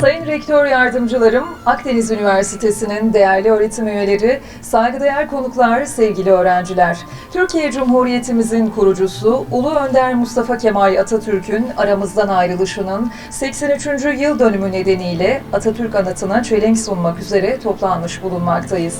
Sayın Rektör Yardımcılarım, Akdeniz Üniversitesi'nin değerli öğretim üyeleri, saygıdeğer konuklar, sevgili öğrenciler. Türkiye Cumhuriyetimizin kurucusu Ulu Önder Mustafa Kemal Atatürk'ün aramızdan ayrılışının 83. yıl dönümü nedeniyle Atatürk anıtına çelenk sunmak üzere toplanmış bulunmaktayız.